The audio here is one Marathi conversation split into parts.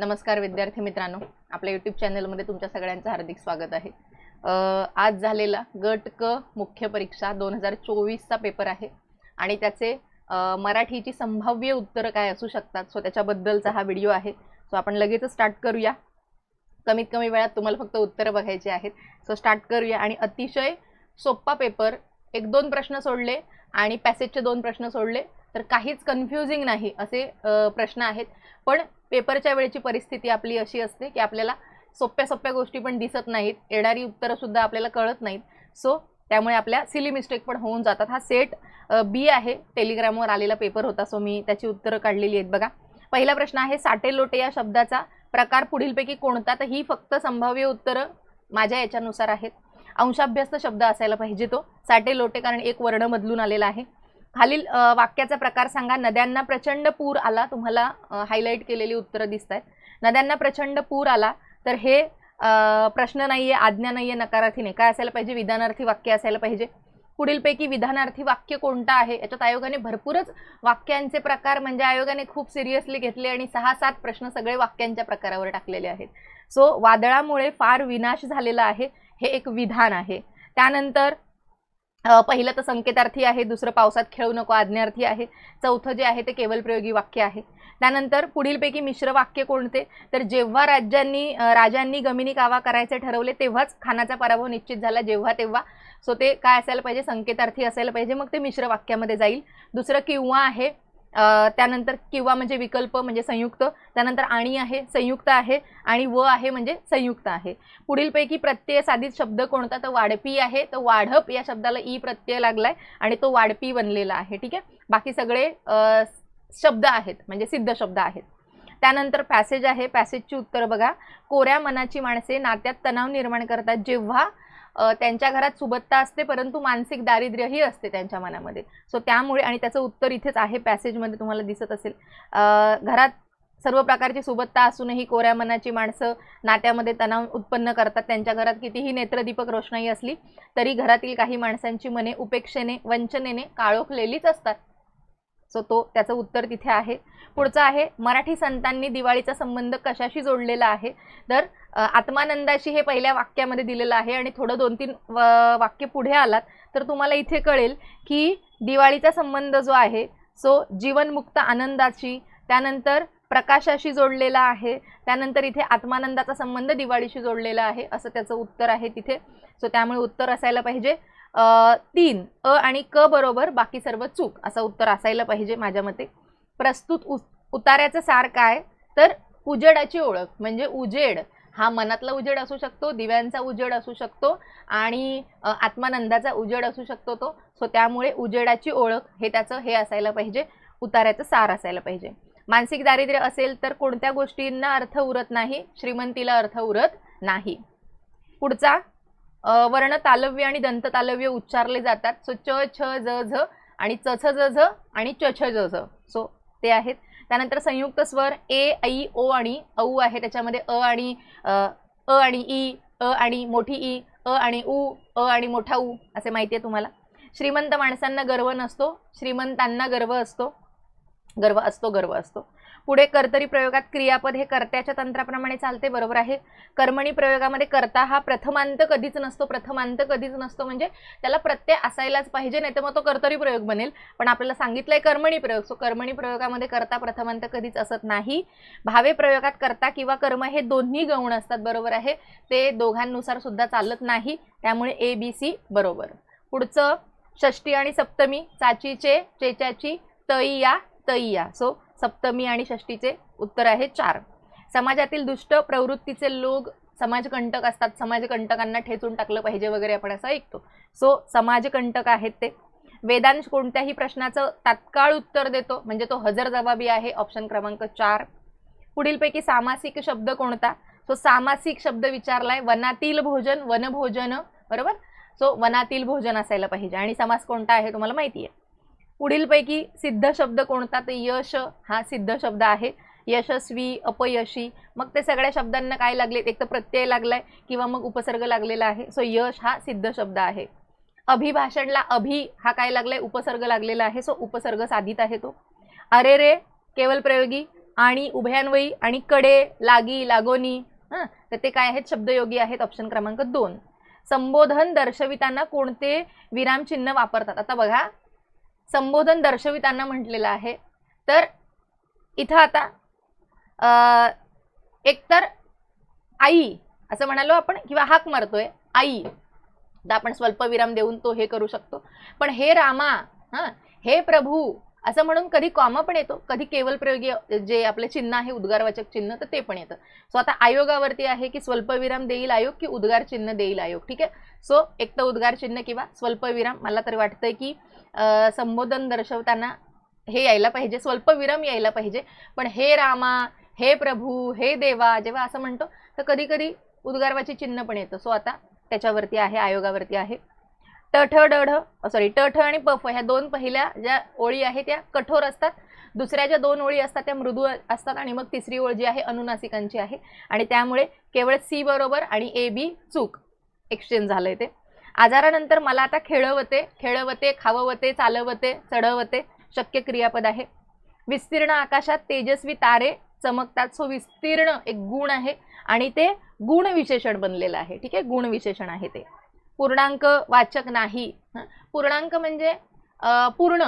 नमस्कार विद्यार्थी मित्रांनो. आपल्या यूट्यूब चॅनलमध्ये तुमच्या सगळ्यांचं हार्दिक स्वागत आहे. आज झालेला गट क मुख्य परीक्षा दोन हजार चोवीसचा पेपर आहे. आणि त्याचे मराठीची संभाव्य उत्तरं काय असू शकतात? सो त्याच्याबद्दलचा हा व्हिडिओ आहे. सो आपण लगेच स्टार्ट करूया. कमीत कमी वेळात तुम्हाला फक्त उत्तरं बघायची आहेत. सो स्टार्ट करूया. आणि अतिशय सोप्पा पेपर एक दोन प्रश्न सोडले आणि पॅसेजचे दोन प्रश्न सोडले. तर काहीच कन्फ्युजिंग नाही असे प्रश्न आहेत. पण पेपरच्या वेळेची परिस्थिती आपली अशी असते की आपल्याला सोप्या सोप्या गोष्टी पण दिसत नाहीत. येणारी उत्तरंसुद्धा आपल्याला कळत नाहीत. सो त्यामुळे आपल्या सिली मिस्टेक पण होऊन जातात. हा सेट बी आहे. टेलिग्रामवर आलेला पेपर होता सो मी त्याची उत्तरं काढलेली आहेत. बघा. पहिला प्रश्न आहे साटे लोटे या शब्दाचा प्रकार पुढीलपैकी कोणता? तर ही फक्त संभाव्य उत्तरं माझ्या याच्यानुसार आहेत. अंशाभ्यस्त शब्द असायला पाहिजे तो. साटे लोटे कारण एक वर्ण बदलून आलेला आहे. खालील वाक्याचा प्रकार सांगा. नद्यांना प्रचंड पूर आला. तुम्हाला हायलाईट केलेली उत्तरं दिसत आहेत नद्यांना प्रचंड पूर आला. तर हे प्रश्न नाही आहे आज्ञा नाही आहे नकारार्थी नाही. काय असायला पाहिजे? विधानार्थी वाक्य असायला पाहिजे. पुढीलपैकी विधानार्थी वाक्य कोणतं आहे? याच्यात आयोगाने भरपूरच वाक्यांचे प्रकार म्हणजे आयोगाने खूप सिरियसली घेतले आणि सहा सात प्रश्न सगळे वाक्यांच्या प्रकारावर टाकलेले आहेत. सो वादळामुळे फार विनाश झालेला आहे. हे एक विधान आहे. त्यानंतर पहिलं तर संकेतार्थी आहे दुसरं पावसात खेळू नको आज्ञार्थी आहे चौथं जे आहे ते केवलप्रयोगी वाक्य आहे. त्यानंतर पुढीलपैकी मिश्र वाक्य कोणते? तर जेव्हा राज्यांनी राजांनी गमिनी कावा करायचे ठरवले तेव्हाच खानाचा पराभव निश्चित झाला. जेव्हा तेव्हा. सो ते काय असायला पाहिजे? संकेतार्थी असायला पाहिजे. मग ते मिश्र वाक्यामध्ये जाईल. दुसरं किंवा आहे त्यानंतर किंवा म्हणजे विकल्प म्हणजे संयुक्त त्यानंतर आणि आहे संयुक्त आहे आणि व आहे म्हणजे संयुक्त आहे. पुढीलपैकी प्रत्यय साधित शब्द कोणता? तर वाढपी आहे. तर वाढप या शब्दाला ई प्रत्यय लागलाय आणि तो वाढपी बनलेला आहे. ठीक आहे? बाकी सगळे शब्द आहेत म्हणजे सिद्ध शब्द आहेत. त्यानंतर पॅसेज आहे. पॅसेजची उत्तर बघा. कोऱ्या मनाची माणसे नात्यात तणाव निर्माण करतात जेव्हा त्यांच्या घरात सुबत्ता असते परंतु मानसिक दारिद्र्यही असते त्यांच्या मनामध्ये. सो त्यामुळे आणि त्याचं उत्तर इथेच आहे पॅसेजमध्ये तुम्हाला दिसत असेल. घरात सर्व प्रकारची सुबत्ता असूनही कोऱ्या मनाची माणसं नात्यामध्ये तणाव उत्पन्न करतात. त्यांच्या घरात कितीही नेत्रदीपक रोषणाई असली तरी घरातील काही माणसांची मने उपेक्षेने वंचनेने काळोखलेलीच असतात. सो तो त्याचं उत्तर तिथे आहे. पुढचं आहे मराठी संतांनी दिवाळीचा संबंध कशाशी जोडलेला आहे? तर आत्मानंदाशी हे पहिल्या वाक्यामध्ये दिलेलं आहे आणि थोडं दोन तीन व- वाक्य पुढे आलात. तर तुम्हाला इथे कळेल की दिवाळीचा संबंध जो आहे सो जीवनमुक्त आनंदाशी त्यानंतर प्रकाशाशी जोडलेला आहे त्यानंतर इथे आत्मानंदाचा संबंध दिवाळीशी जोडलेला आहे असं त्याचं उत्तर आहे तिथे. सो त्यामुळे उत्तर असायला पाहिजे. तीन अ आणि क बरोबर बाकी सर्व चूक असं उत्तर असायला पाहिजे माझ्या मते. प्रस्तुत उ उतार्याचं सार काय? तर उजेडाची ओळख म्हणजे उजेड. हा मनातला उजेड असू शकतो दिव्यांचा उजेड असू शकतो आणि आत्मानंदाचा उजेड असू शकतो तो. सो त्यामुळे उजेडाची ओळख हे त्याचं हे असायला पाहिजे उतार्याचं सार असायला पाहिजे. मानसिक दारिद्र्य असेल तर कोणत्या गोष्टींना अर्थ उरत नाही श्रीमंतीला अर्थ उरत नाही. पुढचा वर्ण तालव्य आणि दंत तालव्य उच्चारले जातात. सो च छ ज झ आणि च छ ज झ आणि च छ ज झ. सो ते आहेत. त्यानंतर संयुक्त स्वर ए ऐ ओ आणि औ आहे. त्याच्यामध्ये अ आणि अ, आणि ई अ आणि मोठी ई अ आणि उ अ आणि मोठा उ असे माहिती आहे तुम्हाला. श्रीमंत माणसांना गर्व नसतो. श्रीमंतांना गर्व असतो. गर्व असतो गर्व असतो. पुढे कर्तरी प्रयोगात क्रियापद हे कर्त्याच्या तंत्राप्रमाणे चालते बरोबर आहे? कर्मणी प्रयोगामध्ये कर्ता हा प्रथमांत कधीच नसतो प्रथमांत कधीच नसतो म्हणजे त्याला प्रत्यय असायलाच पाहिजे नाही तर मग तो कर्तरी प्रयोग बनेल. पण आपल्याला सांगितलंय कर्मणी प्रयोग सो कर्मणी प्रयोगामध्ये कर्ता प्रथमांत कधीच असत नाही. भावे प्रयोगात कर्ता किंवा कर्म हे दोन्ही गौण असतात बरोबर आहे? ते दोघांनुसार सुद्धा चालत नाही त्यामुळे ए बी सी बरोबर. पुढचं षष्टी आणि सप्तमी चाचीचे चेचाची तैया तैया. सो सप्तमी आणि षष्टीचे उत्तर आहे चार. समाजातील दुष्ट प्रवृत्तीचे लोक समाजकंटक असतात. समाजकंटकांना ठेचून टाकलं पाहिजे वगैरे आपण असं ऐकतो. सो समाजकंटक आहेत ते. वेदांश कोणत्याही प्रश्नाचं तात्काळ उत्तर देतो. म्हणजे तो हजर जबाबी आहे. ऑप्शन क्रमांक चार. पुढीलपैकी सामासिक शब्द कोणता? सो सामासिक शब्द विचारलाय. वनातील भोजन वनभोजन बरोबर? सो वनातील भोजन असायला पाहिजे. आणि समास कोणता आहे? तुम्हाला माहिती आहे पुढीलपैकी सिद्ध शब्द कोणता? तर यश हा सिद्ध शब्द आहे. यशस्वी अपयशी. मग ते सगळ्या शब्दांना काय लागले एक तर प्रत्यय लागलाय किंवा मग उपसर्ग लागलेला आहे. सो यश हा सिद्ध शब्द आहे. अभिभाषणला अभि हा काय लागलाय? उपसर्ग लागलेला आहे. सो उपसर्ग साधित आहे तो. अरे रे केवल प्रयोगी. आणि उभयान्वयी. आणि कडे लागी लागोनी. हां? तर ते काय आहेत? शब्दयोगी आहेत. ऑप्शन क्रमांक दोन. संबोधन दर्शविताना कोणते विरामचिन्ह वापरतात? आता बघा संबोधन दर्शविताना म्हटलेलं आहे. तर इथं आता एकतर आई असं म्हणालो आपण किंवा हाक मारतोय आई. तर आपण स्वल्पविराम देऊन तो हे करू शकतो. पण हे रामा हां हे प्रभू असं म्हणून कधी कॉमा पण येतो कधी केवल प्रयोगी जे आपले चिन्ह आहे उद्गारवाचक चिन्ह तर ते पण येतं. सो आता आयोगावरती आहे की स्वल्पविराम देईल आयोग की उद्गार चिन्ह देईल आयोग ठीक आहे? सो एक तर उद्गार चिन्ह किंवा स्वल्पविराम मला तरी वाटतंय की संबोधन दर्शवताना हे यायला पाहिजे स्वल्पविराम यायला पाहिजे. पण हे रामा हे प्रभू हे देवा जेव्हा असं म्हणतो तर कधी कधी उद्गारवाची चिन्ह पण येतं. सो आता त्याच्यावरती आहे आयोगावरती आहे. टठ डढ सॉरी टठ आणि पफ ह्या दोन पहिल्या ज्या ओळी आहेत त्या कठोर असतात. दुसऱ्या ज्या दोन ओळी असतात त्या मृदू असतात आणि मग तिसरी ओळ जी आहे अनुनासिकांची आहे. आणि त्यामुळे केवळ सी बरोबर आणि ए बी चूक एक्सचेंज झालंय ते. आजारानंतर मला आता खेळवते खेळवते खाववते चालवते चढवते शक्य क्रियापद आहे. विस्तीर्ण आकाशात तेजस्वी तारे चमकतात. सो विस्तीर्ण एक गुण आहे आणि ते गुण विशेषण बनलेलं आहे. ठीक आहे? गुण विशेषण आहे ते. पूर्णांक वाचक नाही. पूर्णांक म्हणजे पूर्ण.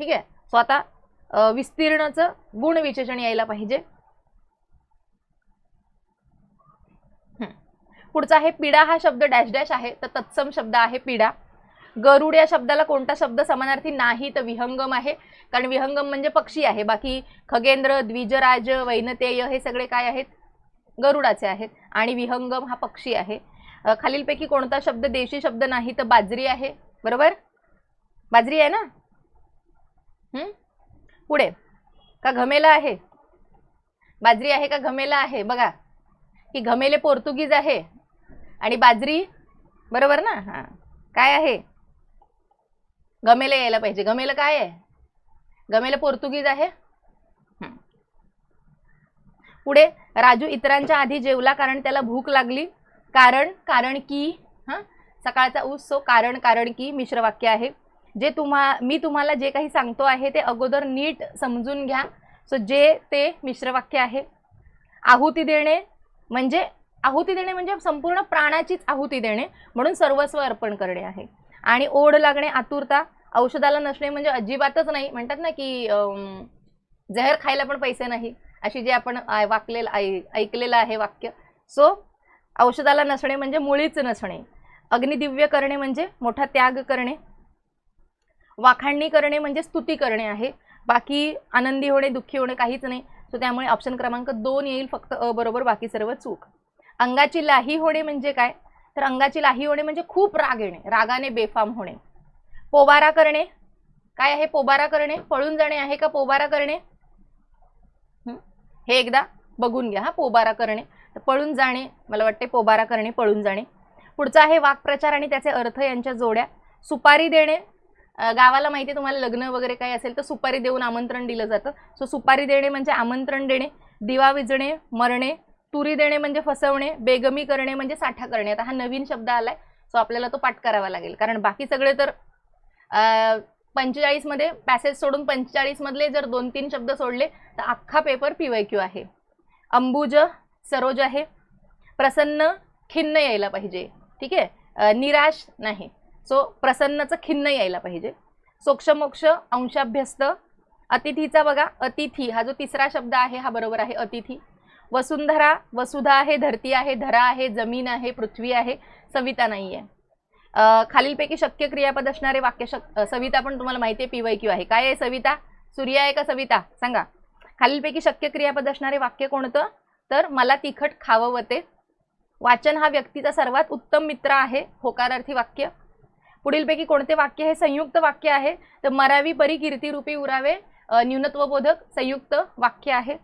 ठीक आहे? स्वतः आता विस्तीर्णचं गुण विशेषण यायला पाहिजे. पुढचा आहे पिडा हा शब्द डॅश डॅश आहे तर तत्सम शब्द आहे पिडा. गरुड या शब्दाला कोणता शब्द समानार्थी नाही तर विहंगम आहे. कारण विहंगम म्हणजे पक्षी आहे. बाकी खगेंद्र द्विजराज वैनतेय हे सगळे काय आहेत? गरुडाचे आहेत. आणि विहंगम हा पक्षी आहे. खालीलपैकी कोणता शब्द देशी शब्द नाही तर बाजरी आहे. बरोबर? बाजरी आहे ना? पुढे. का घमेला आहे? बाजरी आहे का घमेला आहे? बघा. की घमेले पोर्तुगीज आहे. आणि बाजरी बरोबर ना? हां. काय आहे? गमेले यायला पाहिजे. गमेलं काय आहे? गमेलं पोर्तुगीज आहे? पुढे. राजू इतरांच्या आधी जेवला कारण त्याला भूक लागली. कारण कारण की हां? सकाळचा ऊस सो कारण कारण की मिश्र वाक्य आहे. जे तुम्हा मी तुम्हाला जे काही सांगतो आहे ते अगोदर नीट समजून घ्या. सो जे ते मिश्र वाक्य आहे. आहुती देणे म्हणजे आहुती देणे म्हणजे संपूर्ण प्राणाचीच आहुती देणे म्हणून सर्वस्व अर्पण करणे आहे. आणि ओढ लागणे आतुरता औषधाला नसणे म्हणजे अजिबातच नाही. म्हणतात ना की जहर खायला पण पैसे नाही. अशी जे आपण वाकलेलं ऐ- ऐकलेलं आहे वाक्य. सो औषधाला नसणे म्हणजे मुळीच नसणे. अग्निदिव्य करणे म्हणजे मोठा त्याग करणे. वाखाणणी करणे म्हणजे स्तुती करणे आहे. बाकी आनंदी होणे दुःखी होणे काहीच नाही. सो त्यामुळे ऑप्शन क्रमांक दोन येईल फक्त अ बरोबर बाकी सर्व चूक. अंगाची लाही होणे म्हणजे काय? तर अंगाची लाही होणे म्हणजे खूप राग येणे रागाने बेफाम होणे. पोबारा करणे. काय आहे पोबारा करणे? पळून जाणे आहे का पोबारा करणे? हे एकदा बघून घ्या हा पोबारा करणे. तर पळून जाणे मला वाटते पोबारा करणे पळून जाणे. पुढचा आहे वाक्प्रचार आणि त्याचे अर्थ यांच्या जोड्या. सुपारी देणे गावाला माहिती आहे तुम्हाला लग्न वगैरे काही असेल तर सुपारी देऊन आमंत्रण दिलं जातं. सो सुपारी देणे म्हणजे आमंत्रण देणे दिवा विजणे मरणे तुरी देणे म्हणजे फसवणे बेगमी करणे म्हणजे साठा करणे. आता हा नवीन शब्द आलाय सो आपल्याला तो पाठ करावा लागेल. कारण बाकी सगळे तर पंचेचाळीसमध्ये पॅसेज सोडून पंचेचाळीसमधले जर दोन तीन शब्द सोडले तर अख्खा पेपर पी क्यू आहे. अंबुज सरोज आहे. प्रसन्न खिन्न यायला पाहिजे. ठीक आहे? निराश नाही. सो प्रसन्नचं खिन्न यायला पाहिजे. सोक्षमोक्ष अंशाभ्यस्त. अतिथीचा बघा अतिथी. हा जो तिसरा शब्द आहे हा बरोबर आहे अतिथी. वसुंधरा वसुधा आहे धरती आहे धरा आहे जमीन आहे पृथ्वी आहे सविता नाही आहे. खालीलपैकी शक्य क्रियापद असणारे वाक्य शक सविता पण तुम्हाला माहिती आहे पीवाय क्यू आहे. काय आहे सविता? सूर्य आहे का सविता? सांगा. खालीलपैकी शक्य क्रियापद असणारे वाक्य कोणतं? तर मला तिखट खावं होते. वाचन हा व्यक्तीचा सर्वात उत्तम मित्र आहे होकारार्थी वाक्य. पुढीलपैकी कोणते वाक्य हे संयुक्त वाक्य आहे? तर मरावी परी कीर्तीरूपी उरावे न्यूनत्वबोधक संयुक्त वाक्य आहे.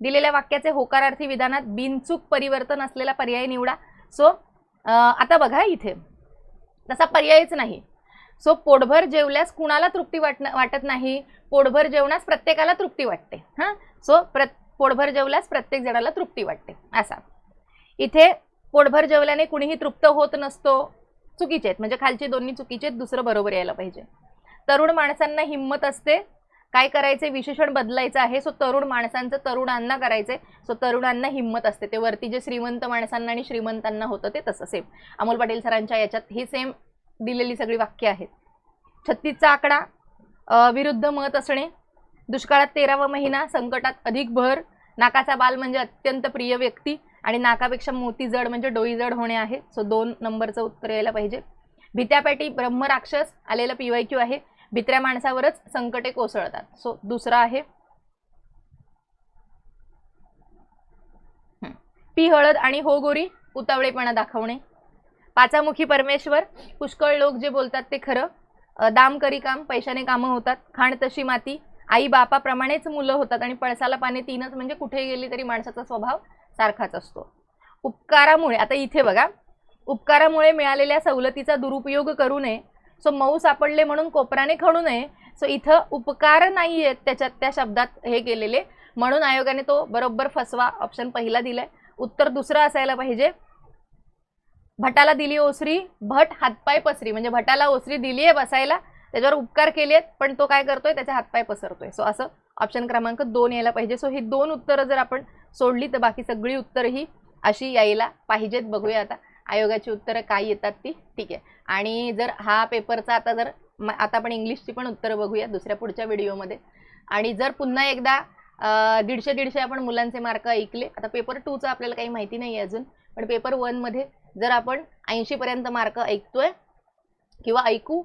दिलेल्या वाक्याचे होकारार्थी विधानात बिनचूक परिवर्तन असलेला पर्याय निवडा. सो आता बघा इथे. तसा पर्यायच नाही. सो पोटभर जेवल्यास कुणाला तृप्ती वाटत नाही? पोटभर जेवणास प्रत्येकाला तृप्ती वाटते. हां? सो प्रत पोटभर जेवल्यास प्रत्येक जणाला तृप्ती वाटते. असा. इथे पोटभर जेवल्याने कुणीही तृप्त होत नसतो चुकीचे आहेत. म्हणजे खालचे दोन्ही चुकीचे आहेत दुसरं बरोबर यायला पाहिजे. तरुण माणसांना हिंमत असते. काय करायचे? विशेषण बदलायचं आहे. सो तरुण माणसांचं तरुणांना करायचंय सो तरुणांना हिंमत असते. ते वरती जे श्रीमंत माणसांना आणि श्रीमंतांना होतं ते तसं सेम अमोल पाटील सरांच्या याच्यात ही सेम दिलेली सगळी वाक्य आहेत. छत्तीसचा आकडा विरुद्ध मत असणे दुष्काळात तेरावा महिना संकटात अधिक भर नाकाचा बाल म्हणजे अत्यंत प्रिय व्यक्ती आणि नाकापेक्षा मोती जड म्हणजे डोई जड होणे आहे. सो दोन नंबरचं उत्तर यायला पाहिजे. भित्यापेटी ब्रह्मराक्षस आलेलं पीवाय क्यू आहे. भित्र्या माणसावरच संकटे कोसळतात. सो दुसरा आहे. पी हळद आणि हो गोरी उतावळेपणा दाखवणे. पाचामुखी परमेश्वर पुष्कळ लोक जे बोलतात ते खरं. दाम करी काम पैशाने कामं होतात. खाण तशी माती आई बापाप्रमाणेच मुलं होतात आणि पळसाला पाने तीनच म्हणजे कुठे गेली तरी माणसाचा स्वभाव सारखाच असतो. उपकारामुळे आता इथे बघा उपकारामुळे मिळालेल्या सवलतीचा दुरुपयोग करू नये सो मऊ सापडले म्हणून कोपराने खणू नये सो इथं उपकार नाही आहेत त्याच्यात त्या शब्दात हे केलेले. म्हणून आयोगाने तो बरोबर फसवा ऑप्शन पहिला दिलाय. उत्तर दुसरं असायला पाहिजे. भटाला दिली ओसरी भट हातपाय पसरी म्हणजे भटाला ओसरी दिली आहे बसायला. त्याच्यावर उपकार केले आहेत पण तो काय करतोय? त्याचे हातपाय पसरतोय. सो असं ऑप्शन क्रमांक दोन यायला पाहिजे. सो ही दोन उत्तरं जर आपण सोडली तर बाकी सगळी उत्तरं ही अशी यायला पाहिजेत. बघूया आता आयोगाची उत्तरं काय येतात ती. ठीक आहे. आणि जर हा पेपरचा आता जर आता आपण इंग्लिशची पण उत्तरं बघूया दुसऱ्या पुढच्या व्हिडिओमध्ये. आणि जर पुन्हा एकदा दीडशे दीडशे आपण मुलांचे मार्क ऐकले आता पेपर टूचं आपल्याला काही माहिती नाही आहे अजून पण पेपर वनमध्ये जर आपण ऐंशीपर्यंत मार्क ऐकतोय किंवा ऐकू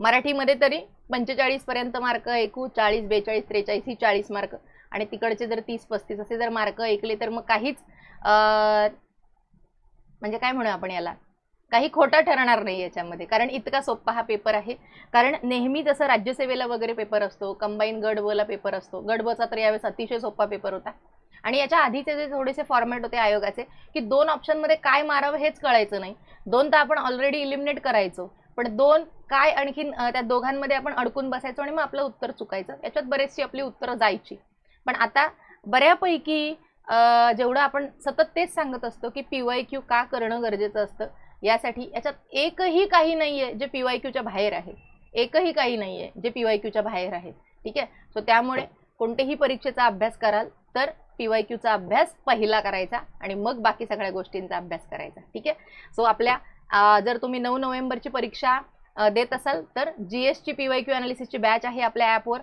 मराठीमध्ये तरी पंचेचाळीसपर्यंत मार्क ऐकू चाळीस बेचाळीस त्रेचाळीस ही चाळीस मार्क. आणि तिकडचे जर तीस पस्तीस असे जर मार्क ऐकले तर मग काहीच म्हणजे काय म्हणू आपण याला? काही खोटा ठरणार नाही याच्यामध्ये. कारण इतका सोपा हा पेपर आहे. कारण नेहमी जसं राज्यसेवेला वगैरे पेपर असतो कंबाईन गड ला पेपर असतो. गड बचा तर यावेळेस अतिशय सोपा पेपर होता. आणि याच्या आधीचे जे थोडेसे फॉर्मॅट होते आयोगाचे की दोन ऑप्शनमध्ये काय मारावं हेच कळायचं नाही. दोन तर आपण ऑलरेडी इलिमिनेट करायचो. पण दोन काय आणखीन त्या दोघांमध्ये आपण अडकून बसायचो आणि मग आपलं उत्तर चुकायचं. याच्यात बरेचशी आपली उत्तरं जायची. पण आता बऱ्यापैकी जेवढं आपण सतत तेच सांगत असतो की पी वाय क्यू का करणं गरजेचं असतं यासाठी याच्यात एकही काही नाही आहे जे पी वाय क्यूच्या बाहेर आहे. एकही काही नाही आहे जे पी वाय क्यूच्या बाहेर आहे. ठीक आहे? सो त्यामुळे कोणत्याही परीक्षेचा अभ्यास कराल तर पी वाय क्यूचा अभ्यास पहिला करायचा आणि मग बाकी सगळ्या गोष्टींचा अभ्यास करायचा. ठीक आहे? सो आपल्या जर तुम्ही नऊ नोव्हेंबरची परीक्षा देत असाल तर G S T P Y Q अनालिसिसची batch आहे आपल्या ॲपवर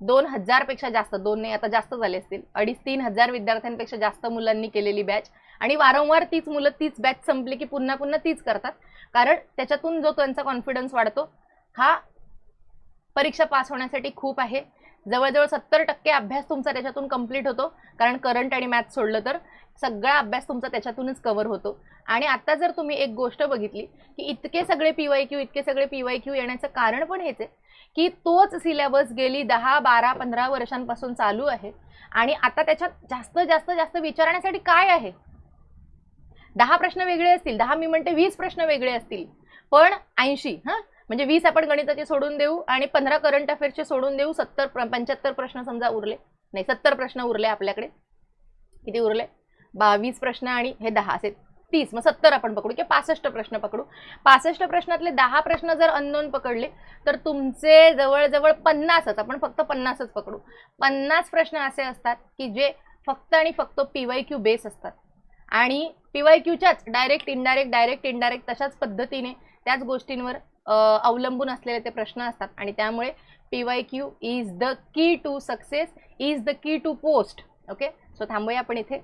दोन हजारपेक्षा जास्त दोन नाही आता जास्त झाले असतील. अडीच तीन हजार विद्यार्थ्यांपेक्षा जास्त मुलांनी केलेली बॅच आणि वारंवार तीच मुलं तीच बॅच संपली की पुन्हा पुन्हा तीच करतात. कारण त्याच्यातून जो त्यांचा कॉन्फिडन्स वाढतो हा परीक्षा पास होण्यासाठी खूप आहे. जवळजवळ सत्तर टक्के अभ्यास तुमचा त्याच्यातून कंप्लीट होतो. कारण करंट आणि मॅथ सोडलं तर सगळा अभ्यास तुमचा त्याच्यातूनच कव्हर होतो. आणि आता जर तुम्ही एक गोष्ट बघितली की इतके सगळे पी वाय क्यू इतके सगळे पी वाय क्यू येण्याचं कारण पण हेच आहे की तोच सिलेबस गेली दहा बारा पंधरा वर्षांपासून चालू आहे. आणि आता त्याच्यात जास्त जास्त जास्त विचारण्यासाठी काय आहे? दहा प्रश्न वेगळे असतील दहा मी म्हणते वीस प्रश्न वेगळे असतील पण ऐंशी हां? म्हणजे वीस आपण गणिताचे सोडून देऊ आणि पंधरा करंट अफेअर्सचे सोडून देऊ सत्तर पंच्याहत्तर प्रश्न समजा उरले. नाही सत्तर प्रश्न उरले आपल्याकडे. किती उरले? बावीस प्रश्न आणि हे दहा असे तीस. मग सत्तर आपण पकडू किंवा पासष्ट प्रश्न पकडू. पासष्ट प्रश्नातले दहा प्रश्न जर अननोन पकडले तर तुमचे जवळजवळ पन्नासच आपण फक्त पन्नासच पकडू. पन्नास प्रश्न असे असतात की जे फक्त आणि फक्त पी वाय क्यू बेस असतात. आणि पी वाय क्यूच्याच डायरेक्ट इनडायरेक्ट डायरेक्ट इनडायरेक्ट तशाच पद्धतीने त्याच गोष्टींवर अवलंबून असलेले ते प्रश्न असतात. आणि त्यामुळे P Y Q is the key to success is the key to post okay so थांबूया आपण इथे.